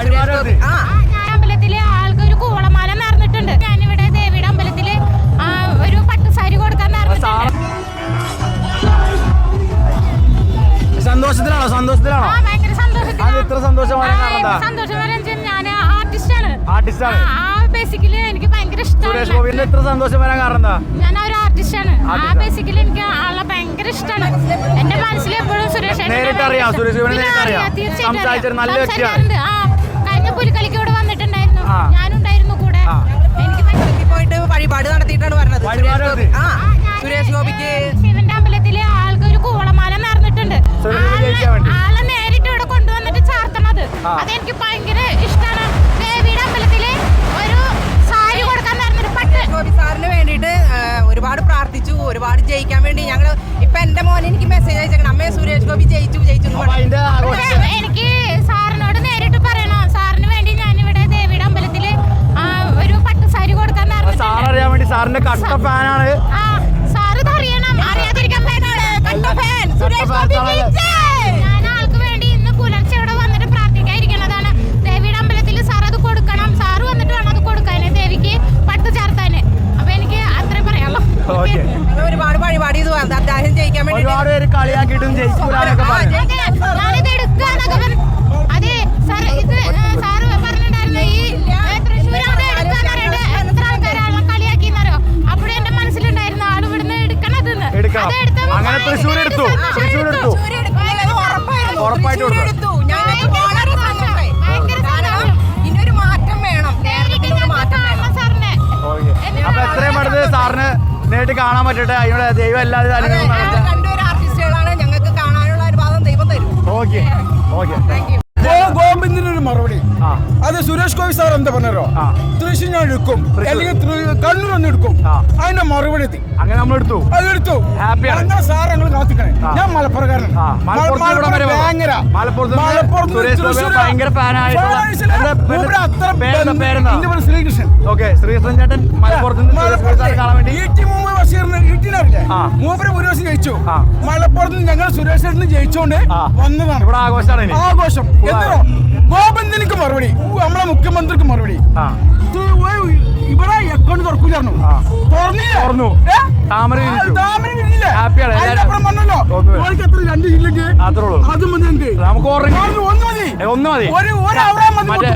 ആ അമ്പലത്തിൽ ആൾക്ക് ഒരു കൂവളമാല നേർന്നിട്ടുണ്ട്. ഞാനിവിടെ ദേവിയുടെ അമ്പലത്തിൽ ഒരു പട്ടുസാരി കൊടുക്കാൻ നേർന്നിട്ടുണ്ട്. സന്തോഷത്തിലാണോ? സന്തോഷത്തിലാണോ? ഭയങ്കര സന്തോഷത്തിലാ. അത് ഇത്ര സന്തോഷം ഞാൻ ആർട്ടിസ്റ്റാണ്. ആർട്ടിസ്റ്റാണ്? ആ ബേസിക്കലി എനിക്ക് ഭയങ്കര ഇഷ്ടമാണ്. എത്ര സന്തോഷം വരാൻ കാരണം എന്താ? ഞാൻ ഒരു ആർട്ടിസ്റ്റാണ്. ആ ബേസിക്കലി എനിക്ക് ആളെ ഭയങ്കര ഇഷ്ടമാണ്. എന്റെ മനസ്സിൽ എപ്പോഴും സുരേഷ് നേരിട്ട് അറിയാം, സുരേഷ് തീർച്ചയായിട്ടും പോയിട്ട് വഴിപാട് നടത്തിയിട്ടാണ് പറഞ്ഞത്. വഴിപാട് സുരേഷ് ഗോപിക്ക് ശിവന്റെ അമ്പലത്തിൽ ആൾക്ക് ഒരു കൂവളമാല നേർന്നിട്ടുണ്ട് ആളെ- ആളെ നേരിട്ട് ഇവിടെ കൊണ്ടുവന്നിട്ട് ചാർത്തണത്. ആ. അതെനിക്ക് ഭയങ്കര ഇഷ്ടമാണ് ദേവിയുടെ അമ്പലത്തിൽ ഒരു സാരി കൊടുക്കാൻ നേർന്നിട്ട് പട്ട് ഗോപി സാറിന് വേണ്ടിയിട്ട് ഒരുപാട് പ്രാർത്ഥിച്ചു ഒരുപാട് ജയിക്കാൻ വേണ്ടി ഞങ്ങൾ ഇപ്പൊ എന്റെ മോനെ എനിക്ക് മെസ്സേജ് അയച്ചേക്കണം. അമ്മേ സുരേഷ് ഗോപി ജയിച്ചു പറയാനുള്ളൂ കട്ട ഫാനാണ് ഒരുപാട് പരിപാടി ഇത് അത് അദ്ദേഹം ജയിക്കാൻ വേണ്ടി ഒരുപാട് പേര് കളിയാക്കിയിട്ടും ജയിക്കൂലെന്നൊക്കെ സാറിനെ. ഓക്കെ. അപ്പൊ എത്രയും പെട്ടെന്ന് സാറിന് നേരിട്ട് കാണാൻ പറ്റട്ടെ. അതിനുള്ള ദൈവം എല്ലാവരും ഓക്കെ. ഓക്കെ. ഗോവിന്ദിനൊരു മറുപടി. ആ. അത് സുരേഷ് ഗോപി സാർ എന്താ പറഞ്ഞോ ആ. തൃശ്ശൂർ ഞാൻ എടുക്കും. അല്ലെങ്കിൽ കണ്ണൂർ ഒന്ന് എടുക്കും. അതിന്റെ മറുപടി എത്തി അങ്ങനെ നമ്മൾ എടുത്തു അതെടുത്തു ഹാപ്പിയാണ്. അങ്ങനെ സാർ ഞാൻ മലപ്പുറക്കാരൻ ശ്രീകൃഷ്ണൻ. ഓക്കെ ശ്രീകൃഷ്ണൻ ചേട്ടൻ. മൂപ്പര് ഒരു ജയിച്ചു. മലപ്പുറത്ത് ഞങ്ങൾ സുരേഷ് ചേട്ടന് ജയിച്ചോണ്ട്. വന്നതാണ് ഇവിടെ ആഘോഷമാണ് ആഘോഷം. എന്തോ? മറുപടി. നമ്മളെ മുഖ്യമന്ത്രിക്ക് മറുപടി. ഇവിടെ അക്കൗണ്ട് തുറക്കൂലായിരുന്നു. ആ. തുറന്നു. ഏ? താമര? ഹാപ്പിയാണ് അത്രേ ഉള്ളൂ. മതി ഒരു നമുക്ക് ഒന്ന് മതി. മറ്റേ-